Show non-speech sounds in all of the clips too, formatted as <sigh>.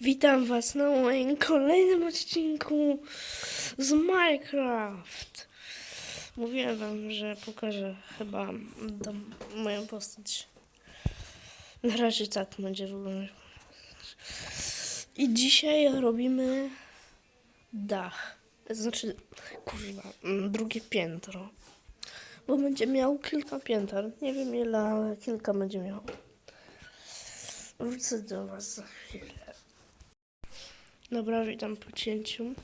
Witam Was na moim kolejnym odcinku z Minecraft. Mówiłem Wam, że pokażę chyba moją postać. Na razie tak będzie wyglądać. I dzisiaj robimy dach. Znaczy, kurwa, mm, drugie piętro. Bo będzie miał kilka pięter. Nie wiem ile, ale kilka będzie miał. Wrócę do Was za chwilę. Dobra, witam po cięciu.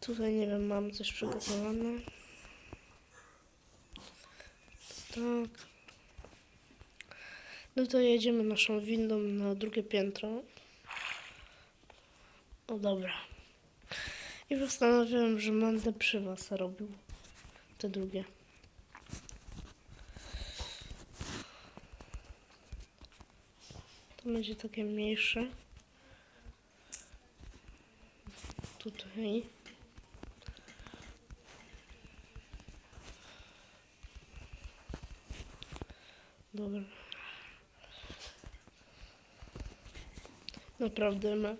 Tutaj nie wiem, mam coś przygotowane. Tak. No to jedziemy naszą windą na drugie piętro. O dobra. I postanowiłem, że będę przy was robił te drugie. To będzie takie mniejsze. Tutaj. Dobra. Naprawdę ma,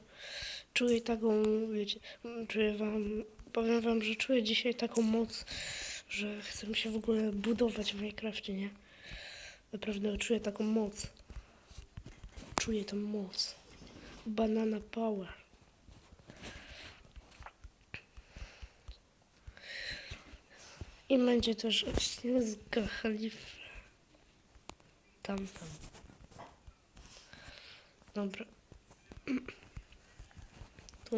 czuję taką, wiecie, czuję wam, powiem wam, że czuję dzisiaj taką moc, że chcę się w ogóle budować w Minecrafcie, nie? Naprawdę czuję taką moc. Czuję tą moc. Banana power. I będzie też odcinek z Gachalif. Tam, tam. Dobra. <clears throat> Tu.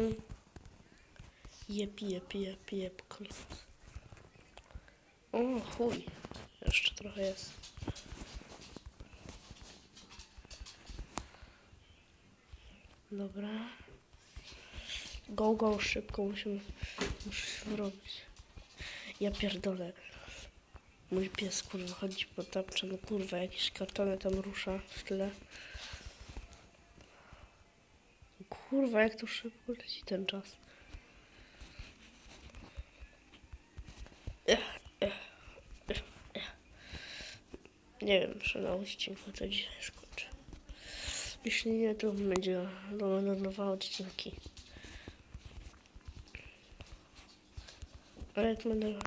Jep, jep, jep, jep, koniec. O, chuj. Jeszcze trochę jest. Dobra. Go, go, szybko musimy, musimy robić. Ja pierdolę. Mój pies kurwa chodzi po tapcze, no kurwa, jakieś kartony tam rusza w tle. Kurwa, jak to szybko leci ten czas. Nie wiem, czy na odcinku to dzisiaj skończę. Jeśli nie, to będzie nowe odcinki. Będę robił...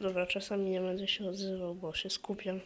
Dobra, czasami nie będę się odzywał, bo się skupiam.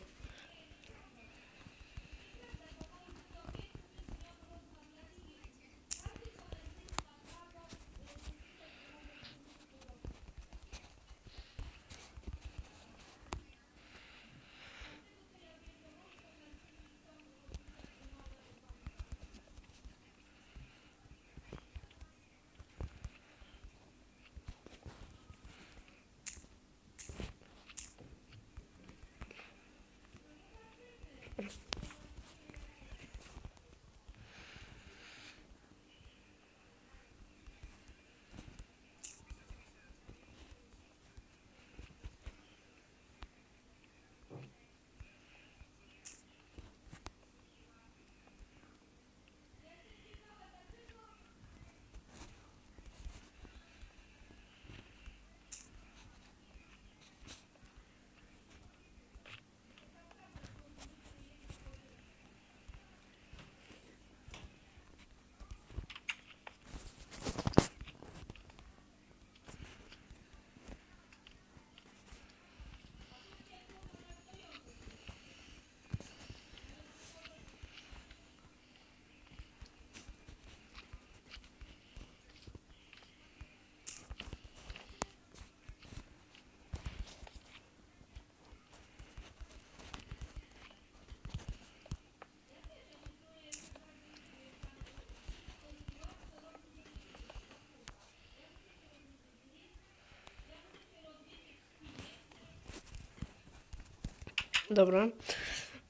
Dobra,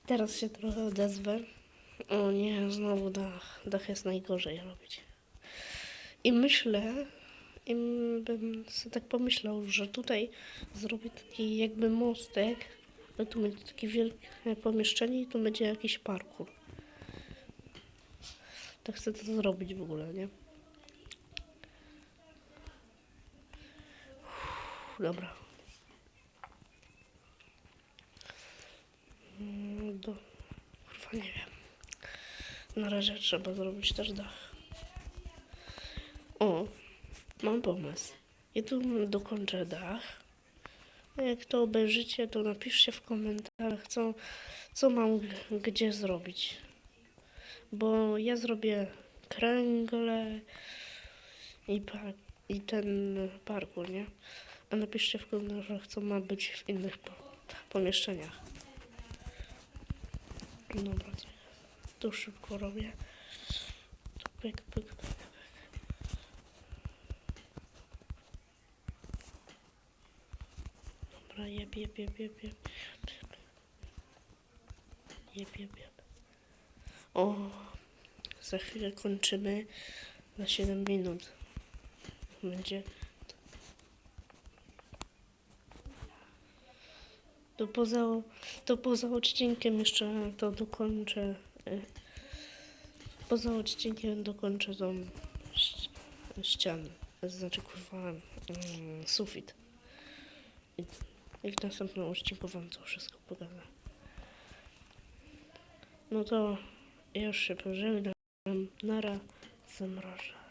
teraz się trochę odezwę. O nie, znowu dach. Dach jest najgorzej robić. I myślę, i bym sobie tak pomyślał, że tutaj zrobię taki jakby mostek, ale tu będzie takie wielkie pomieszczenie i tu będzie jakiś parkour. Tak chcę to zrobić w ogóle, nie? Uff, Dobra. Nie wiem. Na razie trzeba zrobić też dach. O, mam pomysł. Ja tu dokończę dach. Jak to obejrzycie, to napiszcie w komentarzach, co, co mam gdzie zrobić. Bo ja zrobię kręgle i, par- i ten parkour, nie? A napiszcie w komentarzach, co ma być w innych po- pomieszczeniach. Dobra, to to szybko robię. Tu pyk, pyk, pyk. Dobra, jeb, jeb, jeb, jeb, jeb. Jeb, jeb, jeb. O, za chwilę kończymy na 7 minut. Będzie. To poza, to poza odcinkiem jeszcze to dokończę. y, Poza odcinkiem dokończę tą ścianę. Znaczy kurwa mm, sufit. I, w następnym odcinku wam to wszystko pokażę. No to już się pożegnam. Nara zamraża.